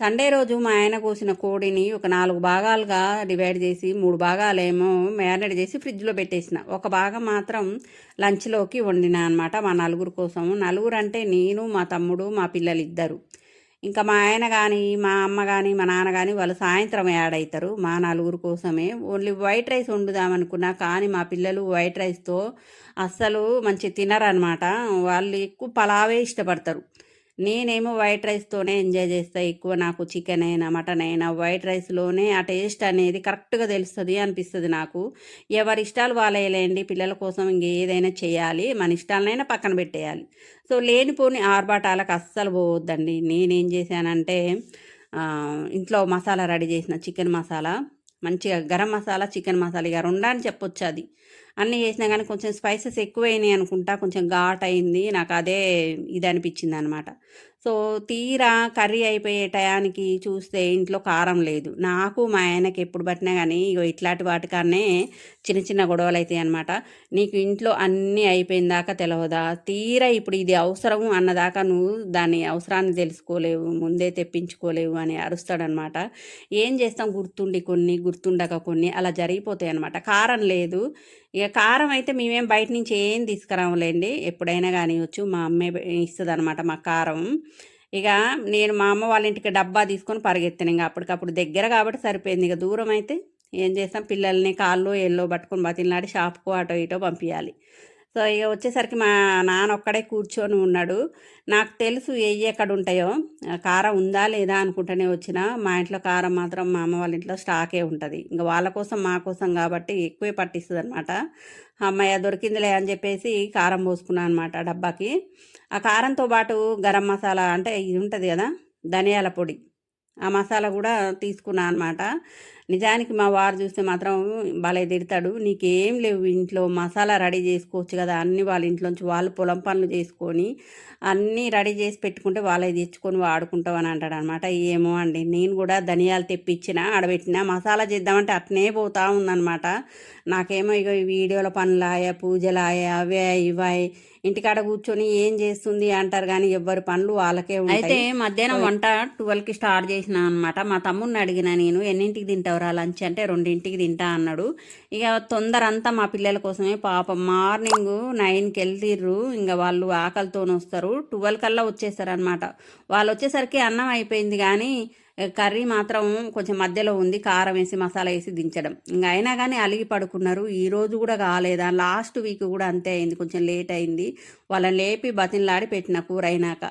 Sunday రోజు మా ఆయన కోసిన కోడిని ఒక నాలుగు భాగాలుగా డివైడ్ చేసి మూడు భాగాలేమో మ్యారినేట్ చేసి ఫ్రిడ్జ్లో పెట్టేసిన. ఒక భాగం మాత్రం లంచ్లోకి వండిన అనమాట మా నలుగురు కోసం నలుగురు అంటే నేను మా తమ్ముడు మా పిల్లలు ఇద్దరు ఇంకా మా ఆయన కానీ మా అమ్మ కానీ మా నాన్న కానీ వాళ్ళు సాయంత్రం యాడ్ అవుతారు మా నలుగురు కోసమే. ఓన్లీ వైట్ రైస్ వండుదామనుకున్నా కానీ మా పిల్లలు వైట్ రైస్తో అస్సలు మంచి తినరనమాట వాళ్ళు ఎక్కువ పలావే ఇష్టపడతారు. నేనేమో వైట్ రైస్తోనే ఎంజాయ్ చేస్తా ఎక్కువ నాకు చికెన్ అయినా మటన్ అయినా వైట్ రైస్లోనే ఆ టేస్ట్ అనేది కరెక్ట్గా తెలుస్తుంది అనిపిస్తుంది నాకు. ఎవరి ఇష్టాలు వాళ్ళేలేండి పిల్లల కోసం ఇంకేదైనా చేయాలి మన ఇష్టాలనైనా పక్కన పెట్టేయాలి. సో లేనిపోని ఆర్భాటాలకు అస్సలు పోవద్దండి. నేనేం చేశానంటే ఇంట్లో మసాలా రెడీ చేసిన చికెన్ మసాలా మంచిగా గరం మసాలా చికెన్ మసాలా ఇక రెండని చెప్పొచ్చు అది. అన్నీ చేసినా కానీ కొంచెం స్పైసెస్ ఎక్కువైనాయి అనుకుంటా కొంచెం ఘాట్ అయింది నాకు అదే ఇది అనిపించింది అనమాట సో తీరా కర్రీ అయిపోయే టయానికి చూస్తే ఇంట్లో కారం లేదు. నాకు మా ఆయనకి ఎప్పుడు పట్టినా కానీ ఇగో ఇట్లాంటి వాటికన్నే చిన్న చిన్న గొడవలు అవుతాయి అనమాట నీకు ఇంట్లో అన్నీ అయిపోయిన దాకా తెలియదా తీరా ఇప్పుడు ఇది అవసరం అన్నదాకా నువ్వు దాని అవసరాన్ని తెలుసుకోలేవు ముందే తెప్పించుకోలేవు అని అరుస్తాడనమాట ఏం చేస్తాం? గుర్తుండి కొన్ని గుర్తుండక కొన్ని అలా జరిగిపోతాయి అనమాట కారం లేదు. ఇక కారం అయితే మేమేం బయట నుంచి ఏం తీసుకురాములేండి. ఎప్పుడైనా కానివచ్చు మా అమ్మే ఇస్తుంది అనమాట మా కారం. ఇక నేను మా అమ్మ వాళ్ళ ఇంటికి డబ్బా తీసుకొని పరిగెత్తాను ఇంకా అప్పటికప్పుడు దగ్గర కాబట్టి సరిపోయింది. ఇక దూరం అయితే ఏం చేస్తాం? పిల్లల్ని కాళ్ళు ఎల్లో పట్టుకొని బతిలాడి షాప్కు అటో ఇటో పంపించాలి సో ఇక వచ్చేసరికి మా నాన్న ఒక్కడే కూర్చొని ఉన్నాడు. నాకు తెలుసు ఏ ఎక్కడ ఉంటాయో. కారం ఉందా లేదా అనుకుంటూనే వచ్చిన. మా ఇంట్లో కారం మాత్రం మా అమ్మ వాళ్ళ ఇంట్లో స్టాకే ఉంటుంది. ఇంకా వాళ్ళ కోసం మా కోసం కాబట్టి ఎక్కువే పట్టిస్తుంది అనమాట అమ్మయ్య దొరికిందిలే అని చెప్పేసి కారం పోసుకున్నాను అనమాట డబ్బాకి. ఆ కారంతో పాటు గరం మసాలా అంటే ఇది ఉంటుంది కదా ధనియాల పొడి. ఆ మసాలా కూడా తీసుకున్నా అనమాట నిజానికి మా వారు చూస్తే మాత్రం భలే తిడతాడు. నీకేం లేవు ఇంట్లో మసాలా రెడీ చేసుకోవచ్చు కదా అన్ని వాళ్ళ ఇంట్లోంచి వాళ్ళు పొలం పనులు చేసుకొని అన్నీ రెడీ చేసి పెట్టుకుంటే వాళ్ళే తెచ్చుకొని వాడుకుంటావు అని అంటాడు అనమాట ఏమో అండి నేను కూడా ధనియాలు తెప్పించిన ఆడబెట్టిన మసాలా చేద్దామంటే అట్నే పోతా ఉందనమాట నాకేమో ఇక వీడియోల పనులాయ పూజలాయ అవే ఇవాయి ఇంటికాడ కూర్చొని ఏం చేస్తుంది అంటారు కానీ ఎవరి పనులు వాళ్ళకే అయితే మధ్యాహ్నం వంట ట్వెల్వ్కి స్టార్ట్ చేసిన అనమాట మా తమ్ముడిని అడిగిన నేను ఎన్నింటికి తింటావురా లంచ్? అంటే రెండింటికి తింటా అన్నాడు. ఇక తొందర అంతా మా పిల్లల కోసమే పాపం మార్నింగ్ నైన్కి వెళ్తిర్రు. ఇంకా వాళ్ళు ఆకలితో వస్తారు ట్వెల్వ్ కల్లా వచ్చేస్తారు అనమాట వాళ్ళు వచ్చేసరికి అన్నం అయిపోయింది కానీ కర్రీ మాత్రం కొంచెం మధ్యలో ఉంది కారం వేసి మసాలా వేసి దించడం. ఇంకా అయినా కానీ అలిగి పడుకున్నారు. ఈ రోజు కూడా కాలేదా? లాస్ట్ వీక్ కూడా అంతే అయింది కొంచెం లేట్ అయింది. వాళ్ళని లేపి బతిన్లాడి పెట్టిన కూర అయినాక